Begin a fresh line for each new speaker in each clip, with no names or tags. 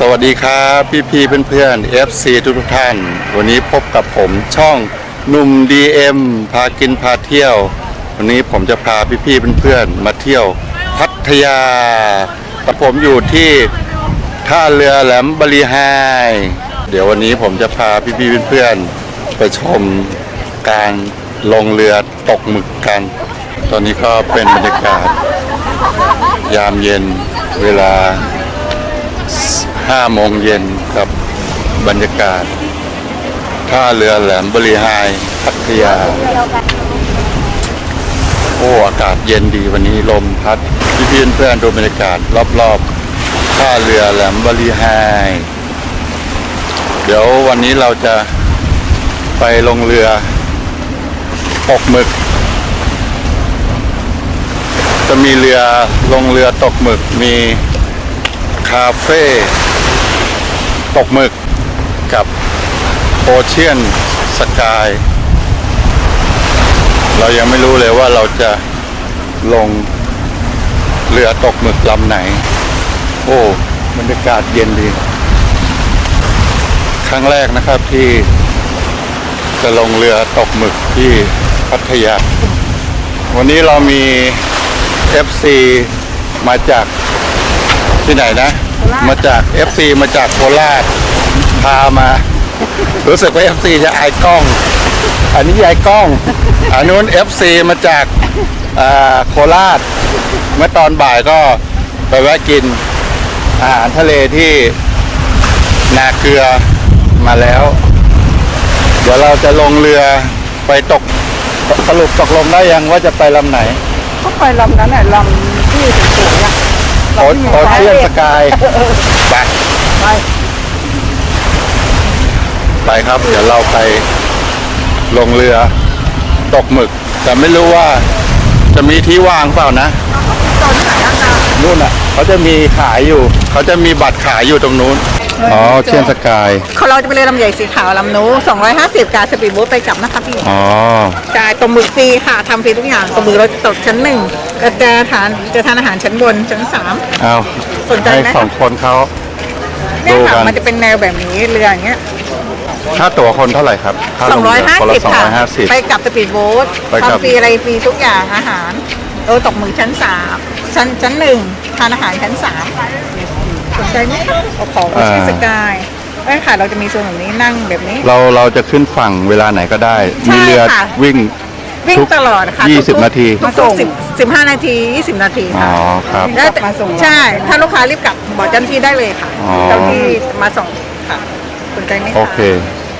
สวัสดีครับพี่พี่ๆเพื่อนๆ FC ทุกทุกท่าน วันนี้พบกับผมช่องหนุ่ม DM พากินพาเที่ยว วันนี้ผมจะพาพี่พี่เพื่อนมาเที่ยวพัทยาแต่ผมอยู่ที่ท่าเรือแหลมบริหายเดี๋ยววันนี้ผมจะพาพี่พี่เพื่อนไปชมการลงเรือตกหมึกกัน ตอนนี้ก็เป็นบรรยากาศ ยามเย็นเวลา 5โมงเย็นกับบรรยากาศ ท่าเรือแหลมบริหายพัทยา โอ้อากาศเย็นดีวันนี้ลมพัดพี่พี่เพื่อนดูบรรยากาศรอบๆท่าเรือแหลมบริหายเดี๋ยววันนี้เราจะไปลงเรือตกหมึก จะมีเรือลงเรือตกหมึกมีคาเฟ่ ตกหมึกกับโอเชียนสกาย เรายังไม่รู้เลยว่าเราจะลงเรือตกหมึกลำไหน โอ้บรรยากาศเย็นดี ครั้งแรกนะครับที่จะลงเรือตกหมึกที่พัทยา วันนี้เรามี FC มาจากที่ไหนนะ มาจาก FC มาจากโคราชพามา รู้สึกว่า FC จะอายกล้อง อันนี้ยายกล้องอันนู้น FC มาจากอ่าโคราช เมื่อตอนบ่ายก็ไปแวะกินอาหารทะเลที่นาเกลือมาแล้ว เดี๋ยวเราจะลงเรือไปตกสรุปตกลงได้ยังว่าจะไปลำไหน
ก็ไปลำนั้นแหละลำที่สวยๆอะ
โอโอเชียนสกายไป
ไป
ไปครับ เดี๋ยวเราไปลงเรือตกหมึก แต่ไม่รู้ว่าจะมีที่ว่างเปล่านะ
ตอนไหนอะนะ
นู่นอะเขาจะมีขายอยู่ เขาจะมีบัตรขายอยู่ตรงนู้น อ๋อเชียนสกาย
เขาเราจะไปเรือลำใหญ่สีขาวลำนู้250การสปีดโบ๊ทไปกลับนะคะพี่
อ๋อ
จ่ายตรงหมึกฟรีค่ะทำฟรีทุกอย่างตรงหมึกเราจะตกชั้นหนึ่งก็จะทานจะทานอาหารชั้นบนชั้นสาม
เอา
สนใจไหม
ให้สองคนเขา
เนี่ย
ดู
ค่ะ
กัน
มันจะเป็นแนวแบบนี้เรืออย่างเงี้ย
ค่าตั๋วคนเท่าไหร่ครับค่าลงเรือคนละ
250
สอง
ค่ะ
ร้อยห้าสิบ
ไปกลับสปีดโบ๊ท
ไปกลับ
ทำฟรีอะไรฟรีทุกอย่างอาหารเออตกหมึกชั้นสามชั้นชั้นหนึ่งทานอาหารชั้นสาม สนใจไหมคะเอาของมาที่สกายไม่ค่ะเราจะมีโซนแบบนี้นั่งแบบนี้
เราเราจะขึ้นฝั่งเวลาไหนก็ได้
ใช่
มีเรือ
ค่ะ
วิ่ง
วิ่ง
ทุก
ตลอดค่ะ
ยี่สิบ
ทุกๆ
นาที
ทุกๆสิบสิบห้านาทียี่สิบนาที
อ๋
ค่ะ
อครับ
แล้วแต่ใช่ ถ้าลูกค้ารีบกลับบอกเจ้าหน้าที่ได้เลยค่ะ
อ๋อ
เจ้าหน้าที่มาส่งค่ะสนใจไหมคะ
โอเค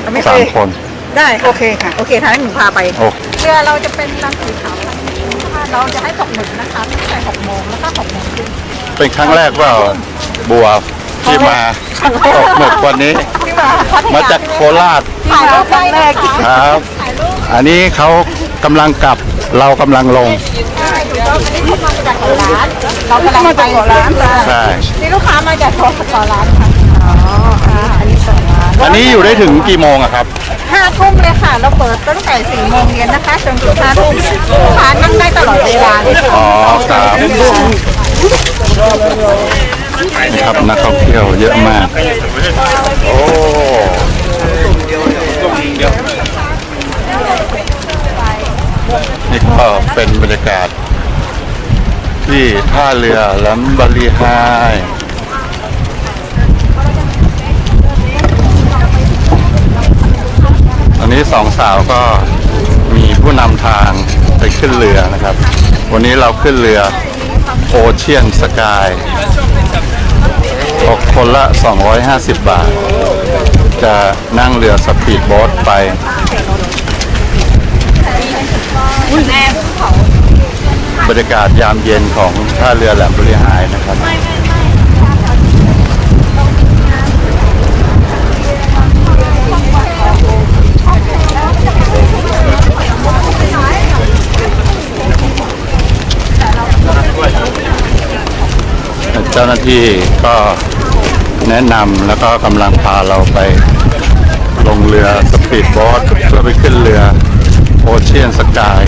เอาไม่
สาม
ย
คน
ได้โอเคค่ะ โอเคทางให้หนูพาไป
โอเค
เรือเราจะเป็นลำสีขาวค่ะเราจะให้ตกหมึกนะคะตั้งแต่หกโมงแล้วก็หกโมงครึ่ง
เป็นครั้งแรกว่าบัวที่มาตกหมึกวันนี้
ที่มาพัทย
มาจากโคราช
ถ่ายรูปครั้งแรก
ครับ อันนี้เขากำลังกลับเรากำลังลง
ใช่ถูกต้องอันนี้เขามาจากหัวร้านเรากำลังไปหัวร้านค่ะ
ใช่
นี่ลูกค้ามาจากหัวร้านค่ะอ๋อค่ะอันนี้สองร้าน
อันนี้อยู่ได้ถึงกี่โมงอะครับ
ห้าทุ่มเลยค่ะ เราเปิดตั้งแต่สี่โมงเย็นนะคะจนถึงห้าทุ่มลูกค้านั่งได้ตลอดเวลาเลยค่ะ
อ๋อครับ นี่ครับนักท่องเที่ยวเยอะมาก โอ้นี่ก็เป็นบรรยากาศ ที่ท่าเรือแหลมบาลีไฮอันนี้สองสาวก็มีผู้นำทางไปขึ้นเรือนะครับ วันนี้เราขึ้นเรือ โอเชียนสกายตกคนละ 250 บาท จะนั่งเรือสปีดโบ๊ทไปบรรยากาศยามเย็นของท่าเรือแหลมบริหายนะครับ จ้าหน้าที่ก็แนะนำแล้วก็กำลังพาเราไปลงเรือสปีดโบ๊ทเพื่อไปขึ้นเรือโอเชียนสกาย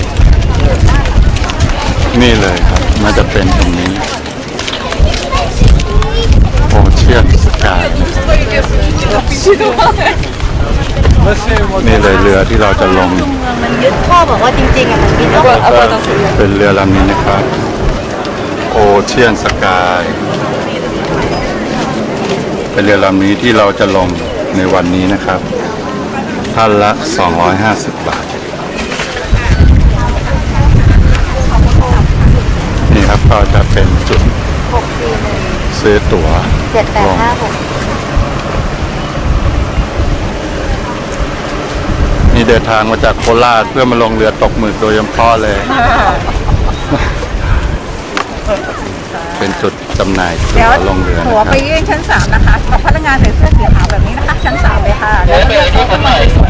นี่เลยครับมันจะเป็นตรงนี้โอเชียนสกายนี่เลยเรือที่เราจะลง
มันยึดพ่อบอกว่าจริงๆอะมันมีต้อง
ก็เป็นเรือลำนี้นะครับโอ เชียนสกาย เป็นเรือลำนี้ที่เราจะลงในวันนี้นะครับ ท่านละ 250 บาท นี่ครับก็จะเป็นจุดซื้อตั๋ว
เจ็ดแปดห้าหก
นี่เดินทางมาจากโคราชเพื่อมาลงเรือตกหมึกโดยเฉพาะเลย เป็นจุดจำหน่าย
เดี๋
ตั๋
ยว
วลงเรือนะ
หัว
ค
ไป
รับ
ยื่นชั้นสามนะคะกับพนักงานใส่เสื้อสีขาวแบบนี้นะคะ ชั้นสามเลยค่ะแล้วก็เลือกที่เข้ามาสวย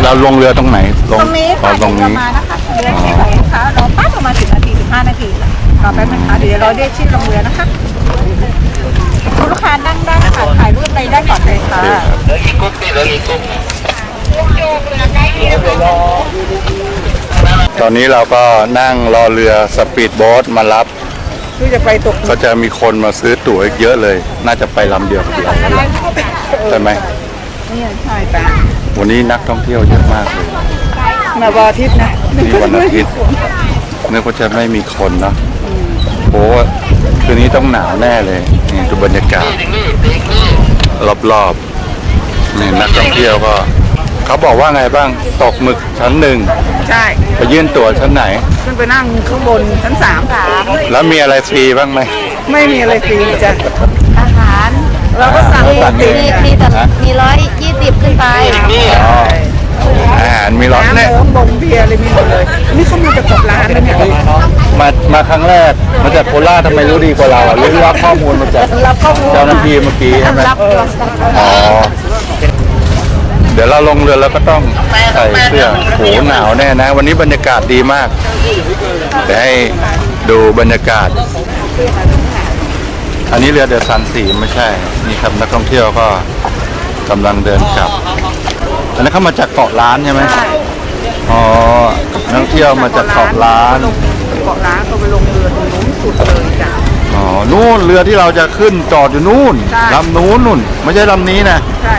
ๆ
เราลงเรือตรงไหนล
ตรงนี้
อ๋อ
ค่ะ
ตรง
เดี๋ยว
นี้
จะมานะคะเรือที่ของลูกค้ารอป้าประมาณสิบนาทีสิบห้านาทีค่ะรอแป๊บนึงค่ะเดี๋ยวเราเรียกชื่อลงเรือนะคะคุณลูกค้านั่งได้ค่ะถ่ายรูปอะไรได้ก่อนเลยค่ะ
ตอนนี้เราก็นั่งรอเรือสปีดโบ๊ทมารับ
ที่จะไปตก
ก็จะมีคนมาซื้อตั๋วอีกเยอะเลย น่าจะไปลำเดียวกับเราใช่ไหม
นี่ใช่จ้ะ
วันนี้นักท่องเที่ยวเยอะมากเลย
มาวันอาทิตย์นะ
นี่วันอาทิตย์นึกว่าจะไม่มีคนเนาะโอ้คืนนี้ต้องหนาวแน่เลยนี่ดูบรรยากาศ รอบๆนี่นักท่องเที่ยวก็ เขาบอกว่าไงบ้างตกหมึกชั้นหนึ่ง
ใช่
ไปยื่นตั๋วชั้นไหน
ขึ้นไปนั่งข้างบนชั้นสามค่ะ
แล้วมีอะไรฟรีบ้างไหม
ไม่มีอะไรฟรีจ้ะ
อาหาร
เราก็สั่ง
มี
สั่งเอ
มี
ง
มีแต่มีร้อยยี่สิบขึ้นไป
อ๋ออาหารมีร้อน
น้ำ
เนี่
เนิ้
ย
มบงเบียร์อะไรมีหมดเลยนี่เขามาจากกับร้านแล้วเนี่ย
มามาครั้งแรกมาจากโคราชทำไมรู้ดีกว่าเราอะหรือรับข้อมูลมาจาก
รับข้อมูล
เจ้าหน้าที่เมื่อกี้ใช่ไหม
รับตัว
อ๋อเดี๋ยวเราลงเรือแล้วก็ต้องใส่เสื้อโหหนาวแน่นะ วันนี้บรรยากาศดีมากเดี๋ยวให้ดูบรรยากาศ อันนี้เรือเดือดซันสีไม่ใช่ นี่ครับนักท่องเที่ยวก็กำลังเดินกลับ อันนั้นเข้ามาจากเกาะล้านใช่ไหมอ๋อ นักท่องเที่ยวมาจากเกาะล้าน
เกาะล้านก็ไปลงเรือตรงนู้นสุดเลยจ้ะ
อ๋อ นู่นเรือที่เราจะขึ้นจอดอยู่นู่น
ใช่
ลำนู้นนู่น ไม่ใช่ลำนี้นะ
ใช่ใช่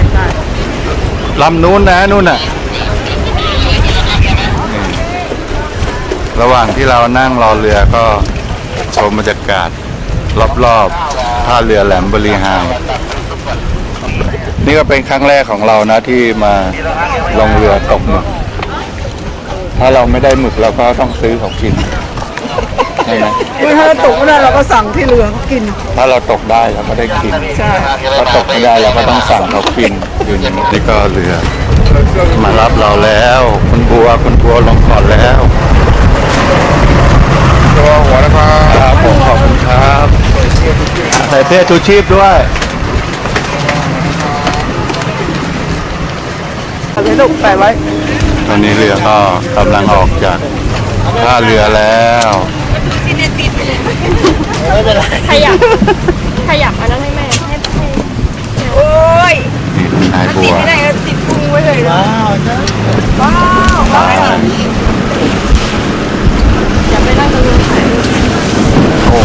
ลำนู้นนะนู่นน่ะ ระหว่างที่เรานั่งรอเรือก็ชมบรรยากาศ รอบๆท่าเรือแหลมบริหารนี่ก็เป็นครั้งแรกของเรานะที่มาลงเรือตกหมึก ถ้าเราไม่ได้หมึกเราก็ต้องซื้อเขากิน ใช่ไหม
คือถ้าตกไม่ได้เราก็สั่งที่เรือเขากิน
ถ้าเราตกได้เราก็ได้กิน
ใช่
ถ้าตกไม่ได้เราก็ต้องสั่งเขากินอยู่อย่างนี้นี่ก็เรือ มารับเราแล้ว คุณบัวคุณบัวลงก่อนแล้วตัวหัวนะครับครับผมขอบคุณครับใส่เสื้อชูชีพด้วย
เอาเลยลูกใส่ไว้
ตอนนี้เรือก็กำลังออกจาก ท่าเรือแล้ว
ขยับขยับอันนั้นให้แม่ให้ให้
โอ้ย
นี่คุณนายบัว
ไม่ได้ก็ติดพุงไว้เลยว้าวว้าวว้าว
อย่าไปนั่งตรงนู้นถ่ายรูป
โอ้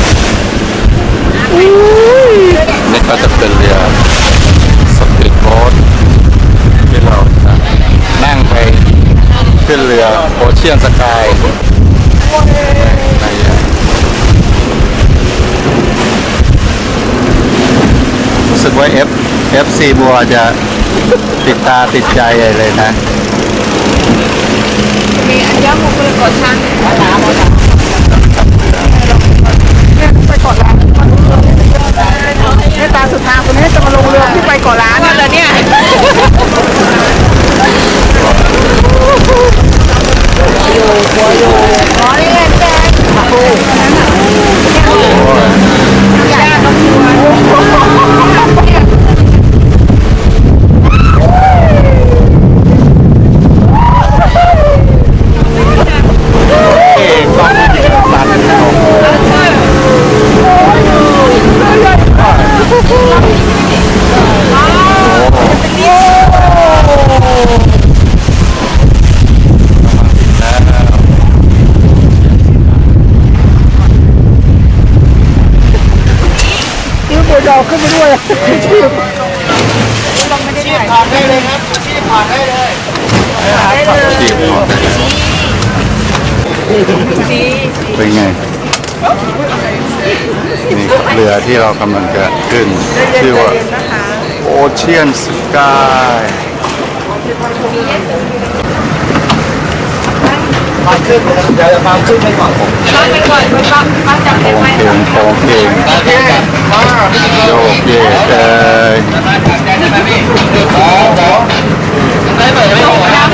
นี่ก็จะเป็นเรือสปีดโบ๊ทที่เราจะนั่งไปขึ้นเรือโอเชียนสกายใน รู้สึกว่า F FC บัวจะติดตาติดใจใหญ่เลยนะ
มีอันยามุกเลยกดชั้นหนาหมดอะเนี่ยไปเกาะล้านเนี่ยตาสุดทางคนนี้จะมาลงเรือที่ไป เป็
นไง นี่เรือที่เรากำลังจะขึ้น ชื่อว่า
เย็นๆนะคะ
โอเชียนสกาย
มาขึ้นเดี๋ยวจะมาขึ้นไปก่อนผม
โอเคโอเค
โอเคมา
โยกเยกเอ้ย
ขอขอได้ไหมไม่ออกนะ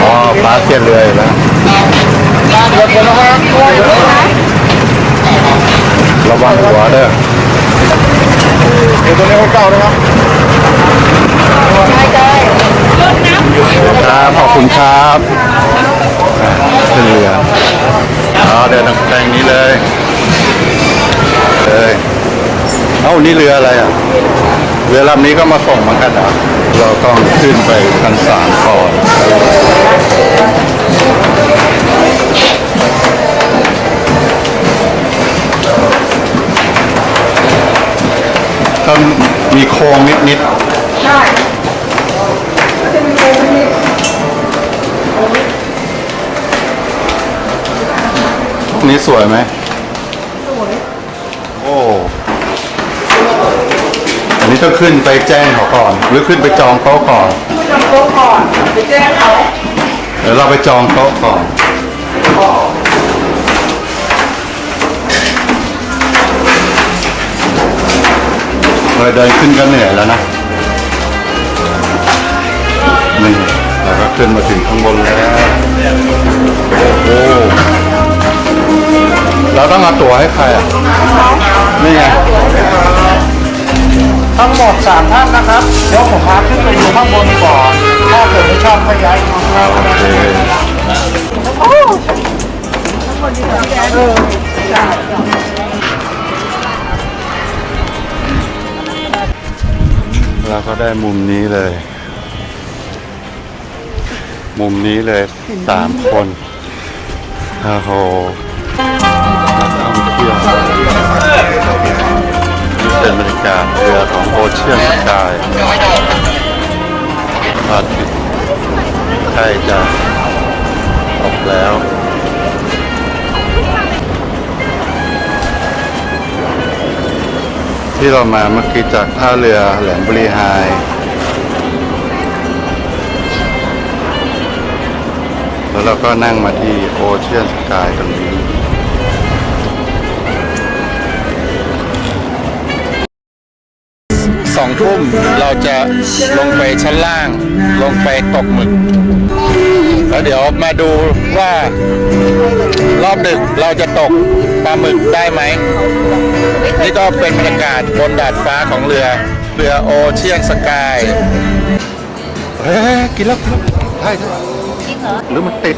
อ๋อป้าเทียนเรืออีกแล้ว
เดี๋ยวคนละครับ
ระวังหัวเด้อ
เดี๋ยวตัวนี้คนเก่านะครับ
ครับขอบ ครับขึ้นเรืออ๋อเดินทางแปลงนี้เลยเลยเอ้านี่เรืออะไรอะเรือลำนี้ก็มาส่งเหมือนกันเหรอเราต้องขึ้นไปกันสามก่อนก็มีโค้งนิดๆ นี่สวยไหม สวยโอ้ อันนี้ต้องขึ้นไปแจ้งเขาก่อน หรือขึ้นไปจองโต๊ะก่อน
จำโต๊ะก่อนไปแจ้งเขา
เดี๋ยวเราไปจองโต๊ะก่อน เราเดินขึ้นก็เหนื่อยแล้วนะ นี่เราก็ขึ้นมาถึงข้างบนแล้ว เราต้องเอาตั๋วให้ใครอะ นี่ไง
ทั้งหมดสามท่านนะครับเดี๋ยวผมพาขึ้นไปดูข้างบนก่อนถ้าเกิดไม่ชอบก็ย้ายมาครับ
โอเค
เออใช่
เราก็ได้มุมนี้เลย มุมนี้เลยสามคนโอ้โห เป็นบรรยากาศเรือของโอเชียนสกายพระอาทิตย์ใกล้จะตกแล้วที่เรามาเมื่อกี้จากท่าเรือแหลมบรีไฮแล้วเราก็นั่งมาที่โอเชียนสกายตรงนี้ สองทุ่มเราจะลงไปชั้นล่าง ลงไปตกหมึก แล้วเดี๋ยวมาดูว่ารอบดึกเราจะตกปลาหมึกได้ไหม นี่ก็เป็นบรรยากาศบนดาดฟ้าของเรือ เรือโอเชียนสกาย เฮ้ยกินแล้วกินแล้วใช่ใช่หรือมันติด